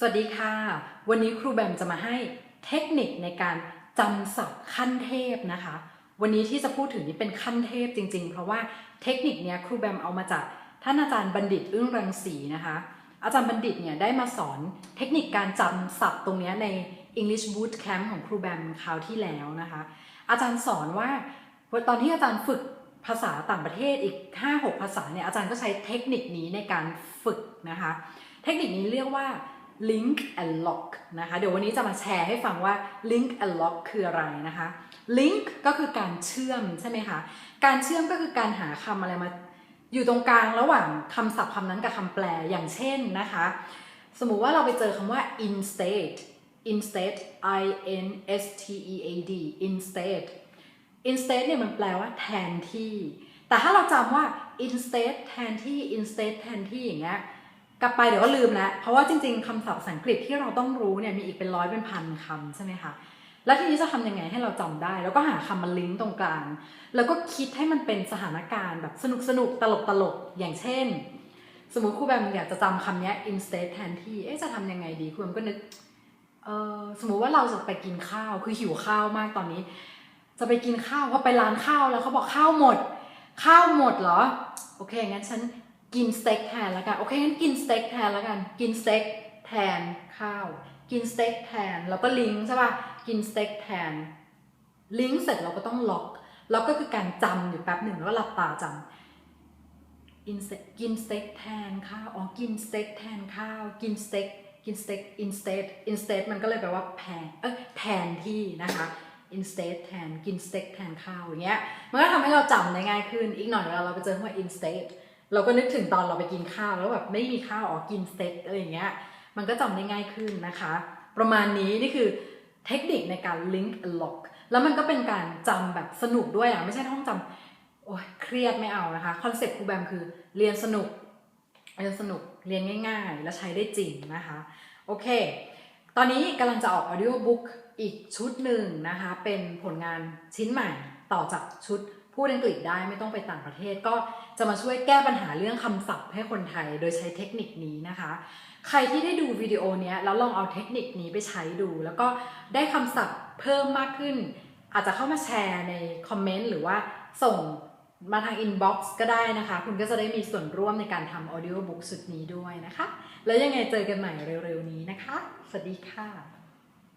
สวัสดีค่ะ วันนี้ครูแบมจะมาให้เทคนิคในการจำศัพท์ขั้นเทพนะคะ วันนี้ที่จะพูดถึงนี่เป็นขั้นเทพจริง ๆ เพราะว่าเทคนิคเนี้ยครูแบมเอามาจากท่านอาจารย์บัณฑิตอึ้งรังสีนะคะ อาจารย์บัณฑิตเนี่ยได้มาสอนเทคนิคการจำศัพท์ตรงนี้ใน English Boot Camp ของครูแบมคราวที่แล้วนะคะ อาจารย์สอนว่าตอนที่อาจารย์ฝึกภาษาต่างประเทศอีก 5-6 ภาษาเนี่ยอาจารย์ก็ใช้เทคนิคนี้ในการฝึกนะคะ เทคนิคนี้เรียกว่า link and lock นะคะ เดี๋ยววันนี้จะมาแชร์ให้ฟังว่า link and lock คืออะไรนะคะ link ก็คือการเชื่อมใช่ไหมคะ การเชื่อมก็คือการหาคำอะไรมา อยู่ตรงกลางระหว่างคำศัพท์คำนั้นกับคำแปลอย่างเช่นนะคะ สมมุติว่าเราไปเจอคำว่า instead instead i n s t e a d instead instead เนี่ยมันแปลว่าแทนที่ แต่ถ้าเราจำว่า instead แทนที่ instead แทนที่อย่างเงี้ย กลับไปเดี๋ยวก็ลืมแล้วเพราะว่าจริง ๆคำศัพท์ภาษาอังกฤษที่เราต้องรู้เนี่ยมีอีกเป็นร้อยเป็นพันคำใช่ไหมคะแล้วทีนี้จะทำยังไงให้เราจำได้ แล้วก็หาคำมาลิงก์ตรงกลาง แล้วก็คิดให้มันเป็นสถานการณ์แบบสนุกสนุกตลกตลกอย่างเช่น สมมติครูแบมอยากจะจำคำนี้ instead แทนที่เอ๊ะจะทำยังไงดีครูแบมก็นึกเออสมมุติว่าเราจะไปกินข้าวคือหิวข้าวมากตอนนี้ จะไปกินข้าวพอไปร้านข้าวแล้วเขาบอกข้าวหมด ข้าวหมดเหรอ โอเคงั้นฉัน กินสเต็กแทนแล้วกัน โอเคงั้นกินสเต็กแทนแล้วกัน กินสเต็กแทนข้าว กินสเต็กแทน แล้วก็ลิงก์ใช่ป่ะ กินสเต็กแทน ลิงก์เสร็จเราก็ต้องล็อก ล็อกก็คือการจำอยู่แป๊บหนึ่งแล้วก็หลับตาจำกินสเต็กกินสเต็กแทนข้าว อ๋อ กินสเต็กแทนข้าว กินสเต็ก กินสเต็ก instead instead มันก็เลยแปลว่าแพงเอ้ยแทนที่นะคะ instead แทน กินสเต็กแทนข้าวอย่างเงี้ย มันก็ทำให้เราจำได้ง่ายขึ้น อีกหน่อยเวลาเราไปเจอคำว่า instead เราก็นึกถึงตอนเราไปกินข้าวแล้วแบบไม่มีข้าวอ๋อกินสเต็กอะไรอย่างเงี้ยมันก็จำได้ง่ายขึ้นนะคะ ประมาณนี้นี่คือเทคนิคในการ link a lock แล้วมันก็เป็นการจำแบบสนุกด้วยอะไม่ใช่ท่องจำโอ้ยเครียดไม่เอานะคะคอนเซ็ปต์ครูแบมคือเรียนสนุกเรียนสนุกเรียนง่าย ๆ และใช้ได้จริงนะคะโอเค ตอนนี้กำลังจะออก audio book อีกชุดหนึ่งนะคะ เป็นผลงานชิ้นใหม่ ต่อจากชุดพูดอังกฤษได้ไม่ต้องไปต่างประเทศ ก็จะมาช่วยแก้ปัญหาเรื่องคำศัพท์ให้คนไทยโดยใช้เทคนิคนี้นะคะ ใครที่ได้ดูวิดีโอนี้แล้วลองเอาเทคนิคนี้ไปใช้ดู แล้วก็ได้คำศัพท์เพิ่มมากขึ้น อาจจะเข้ามาแชร์ในคอมเมนต์หรือว่าส่งมาทางอินบ็อกซ์ก็ได้นะคะ คุณก็จะได้มีส่วนร่วมในการทำออดิโอบุ๊กสุดนี้ด้วยนะคะ แล้วยังไงเจอกันใหม่เร็วๆนี้นะคะ สวัสดีค่ะ